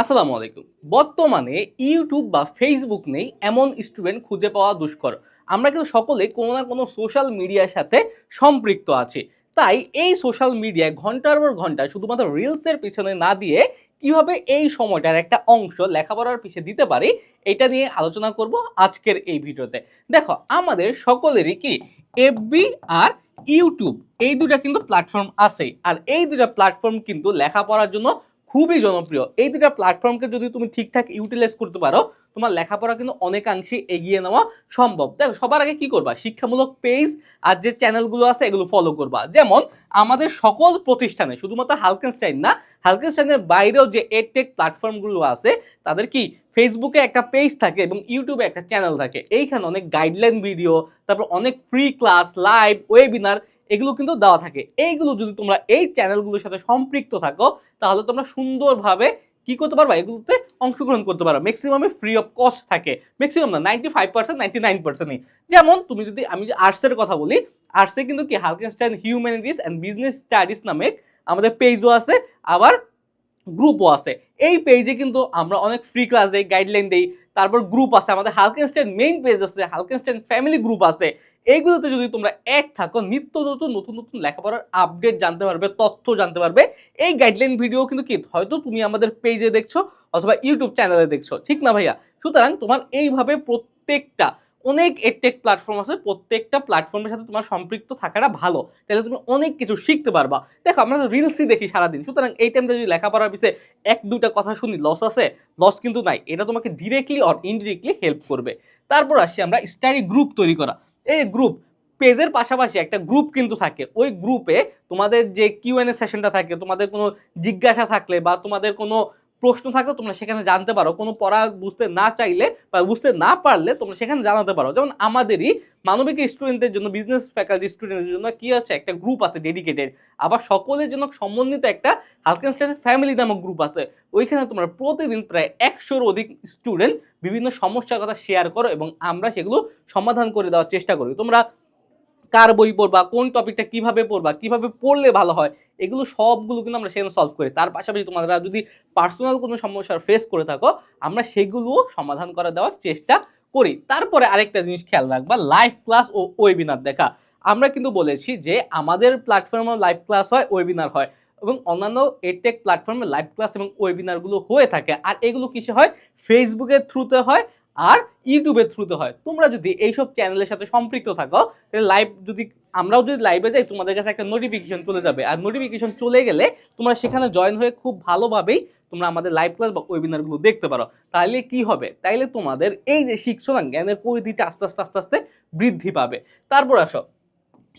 আসসালামু আলাইকুম। বর্তমানে ইউটিউব বা ফেসবুক নেই এমন স্টুডেন্ট খুঁজে পাওয়া দুষ্কর। আমরা কিন্তু সকলে কোনো না কোনো সোশ্যাল মিডিয়ার সাথে সম্পৃক্ত আছি। তাই এই সোশ্যাল মিডিয়ায় ঘণ্টার পর ঘণ্টা শুধুমাত্র রিলসের পিছনে না দিয়ে কীভাবে এই সময়টার একটা অংশ লেখাপড়ার পিছিয়ে দিতে পারি, এটা নিয়ে আলোচনা করব আজকের এই ভিডিওতে। দেখো, আমাদের সকলেরই কি এফবি আর ইউটিউব এই দুটা কিন্তু প্ল্যাটফর্ম আছেই। আর এই দুটা প্ল্যাটফর্ম কিন্তু লেখাপড়ার জন্য খুবই জনপ্রিয়। এই দুটা প্ল্যাটফর্মকে যদি তুমি ঠিকঠাক ইউটিলাইজ করতে পারো, তোমার লেখাপড়া কিন্তু অনেকাংশে এগিয়ে নেওয়া সম্ভব। দেখো, সবার আগে কি করবা? শিক্ষামূলক পেজ আর যে চ্যানেলগুলো আছে, এগুলো ফলো করবা। যেমন, আমাদের সকল প্রতিষ্ঠানে, শুধুমাত্র হালকেনস্টাইন না হালকেনস্টাইনের বাইরেও যে এডটেক প্ল্যাটফর্মগুলো আছে, তাদের কি ফেসবুকে একটা পেজ থাকে এবং ইউটিউবে একটা চ্যানেল থাকে। এইখানে অনেক গাইডলাইন ভিডিও তারপর অনেক ফ্রি ক্লাস লাইভ ওয়েবিনার এগুলো কিন্তু দেওয়া থাকে। এইগুলো যদি তোমরা এই চ্যানেলগুলোর সাথে সম্পৃক্ত থাকো, তাহলে তোমরা সুন্দরভাবে কি করতে পারবা? এগুলোতে অংশগ্রহণ করতে পারো ম্যাক্সিমামে ফ্রি অফ কস্ট থাকে। ম্যাক্সিমাম না ninety five percent ninety nine যেমন তুমি যদি, আমি যে আর্টসের কথা বলি আর্টসে কিন্তু কি হালকেনস্টাইন হিউম্যানিটিস অ্যান্ড বিজনেস স্টাডিজ নামে আমাদের পেজও আছে। আবার গ্রুপও আছে। এই পেজে কিন্তু আমরা অনেক ফ্রি ক্লাস দেই গাইডলাইন দেই, তারপর গ্রুপ আছে, আমাদের হালকেনস্টাইন মেইন পেজ আছে হালকেনস্টাইন ফ্যামিলি গ্রুপ আছে। এইগুলোতে যদি তোমরা এক থাকো, নিত্য নতুন নতুন নতুন লেখাপড়ার আপডেট জানতে পারবে, তথ্য জানতে পারবে। এই গাইডলাইন ভিডিও কিন্তু কি, হয়তো তুমি আমাদের পেজে দেখছ অথবা ইউটিউব চ্যানেলে দেখছ, ঠিক না ভাইয়া? সুতরাং তোমার এইভাবে প্রত্যেকটা অনেক এডটেক প্ল্যাটফর্ম আছে, প্রত্যেকটা প্ল্যাটফর্মের সাথে তোমার সম্পৃক্ত থাকাটা ভালো। তাহলে তুমি অনেক কিছু শিখতে পারবা। দেখো, আমরা তো রিলসই দেখি সারাদিন। সুতরাং এই টাইমটা যদি লেখাপড়ার পিছিয়ে এক দুটা কথা শুনি লস আছে? লস কিন্তু নাই। এটা তোমাকে ডিরেক্টলি অর ইনডিরেক্টলি হেল্প করবে। তারপর আসি আমরা স্টাডি গ্রুপ তৈরি করা। এই গ্রুপ পেজের পাশাপাশি একটা গ্রুপ কিন্তু থাকে। ওই গ্রুপে তোমাদের যে কিউএনএ সেশনটা থাকে, তোমাদের কোনো জিজ্ঞাসা থাকলে বা তোমাদের কোনো প্রশ্ন থাকলে তোমরা সেখানে জানতে পারো। কোনো পড়া বুঝতে না চাইলে বা বুঝতে না পারলে তোমরা সেখানে জানাতে পারো। যেমন আমাদেরই মানবিক স্টুডেন্টদের জন্য বিজনেস ফ্যাকাল্টি স্টুডেন্টদের জন্য কি আছে? একটা গ্রুপ আছে ডেডিকেটেড আবার সকলের জন্য সমন্বিত একটা হালকেনস্টাইন ফ্যামিলি নামক গ্রুপ আছে। ওইখানে তোমরা প্রতিদিন প্রায় একশোর অধিক স্টুডেন্ট বিভিন্ন সমস্যার কথা শেয়ার করো এবং আমরা সেগুলো সমাধান করে দেওয়ার চেষ্টা করি। তোমরা কার বই পড়বা? কোন টপিকটা কীভাবে পড়বা? কীভাবে পড়লে ভালো হয়? এগুলো সবগুলো কিন্তু আমরা সেখানে সলভ করি। তার পাশাপাশি তোমরা যদি পার্সোনাল কোনো সমস্যার ফেস করে থাকো, আমরা সেগুলোও সমাধান করে দেওয়ার চেষ্টা করি। তারপরে আরেকটা জিনিস খেয়াল রাখবা লাইভ ক্লাস ও ওয়েবিনার দেখা। আমরা কিন্তু বলেছি যে আমাদের প্ল্যাটফর্মে লাইভ ক্লাস হয় ওয়েবিনার হয় এবং অন্যান্য এডটেক প্ল্যাটফর্মে লাইভ ক্লাস এবং ওয়েবিনারগুলো হয়ে থাকে। আর এগুলো কিসে হয়? ফেসবুকের থ্রুতে হয় আর ইউটিউবের থ্রুতে হয়। তোমরা যদি এইসব চ্যানেলের সাথে সম্পৃক্ত থাকো, তাহলে লাইভ যদি, আমরাও যদি লাইভে যাই, তোমাদের কাছে একটা নোটিফিকেশন চলে যাবে। আর নোটিফিকেশন চলে গেলে তোমরা সেখানে জয়েন হয়ে খুব ভালোভাবেই তোমরা আমাদের লাইভ ক্লাস বা ওয়েবিনারগুলো দেখতে পারো। তাহলে কি হবে? তাইলে তোমাদের এই যে শিখছো না জ্ঞানের পরিধিটা আস্তে আস্তে আস্তে আস্তে বৃদ্ধি পাবে। তারপর আসো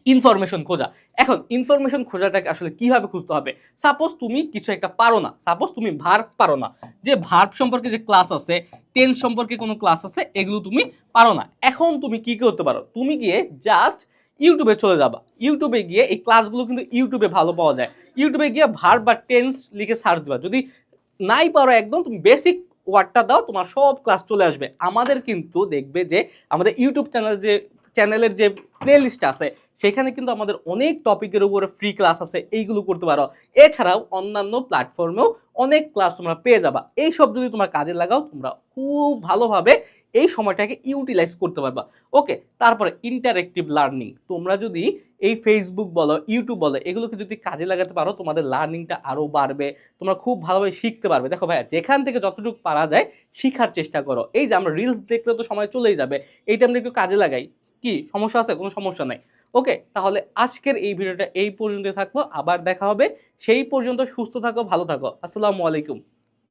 ইনফরমেশন খোঁজা। এখন ইনফরমেশন খোঁজাটাকে আসলে কীভাবে খুঁজতে হবে? সাপোজ তুমি কিছু একটা পারো না। সাপোজ তুমি ভার্ব পারো না। যে ভার্ব সম্পর্কে যে ক্লাস আছে টেন্স সম্পর্কে কোনো ক্লাস আছে, এগুলো তুমি পারো না। এখন তুমি কি করতে পারো? তুমি গিয়ে জাস্ট ইউটিউবে চলে যাবা। ইউটিউবে গিয়ে এই ক্লাসগুলো কিন্তু ইউটিউবে ভালো পাওয়া যায়। ইউটিউবে গিয়ে ভার্ব বা টেন্স লিখে সার্চ দিবা। যদি নাই পারো একদম, তুমি বেসিক ওয়ার্ডটা দাও, তোমার সব ক্লাস চলে আসবে। আমাদের কিন্তু দেখবে যে, আমাদের ইউটিউব চ্যানেল যে চ্যানেলের যে প্লে লিস্ট আছে সেখানে কিন্তু আমাদের অনেক টপিকের উপরে ফ্রি ক্লাস আছে, এইগুলো করতে পারো। এছাড়াও অন্যান্য প্ল্যাটফর্মেও অনেক ক্লাস তোমরা পেয়ে যাবা। এইসব যদি তোমার কাজে লাগাও, তোমরা খুব ভালোভাবে এই সময়টাকে ইউটিলাইজ করতে পারবা। ওকে তারপরে ইন্টারেক্টিভ লার্নিং তোমরা যদি এই ফেসবুক বলো ইউটিউব বলো, এগুলোকে যদি কাজে লাগাতে পারো, তোমাদের লার্নিংটা আরও বাড়বে, তোমরা খুব ভালোভাবে শিখতে পারবে। দেখো ভাইয়া, যেখান থেকে যতটুকু পারা যায়, শিখার চেষ্টা করো। এই যে আমরা রিলস দেখলে তো সময় চলেই যাবে, এইটা আমরা একটু কাজে লাগাই। কি সমস্যা আছে? কোনো সমস্যা নাই। ওকে তাহলে আজকের এই ভিডিওটা এই পর্যন্ত থাকল। আবার দেখা হবে। সেই পর্যন্ত সুস্থ থাকো, ভালো থাকো। আসসালামু আলাইকুম।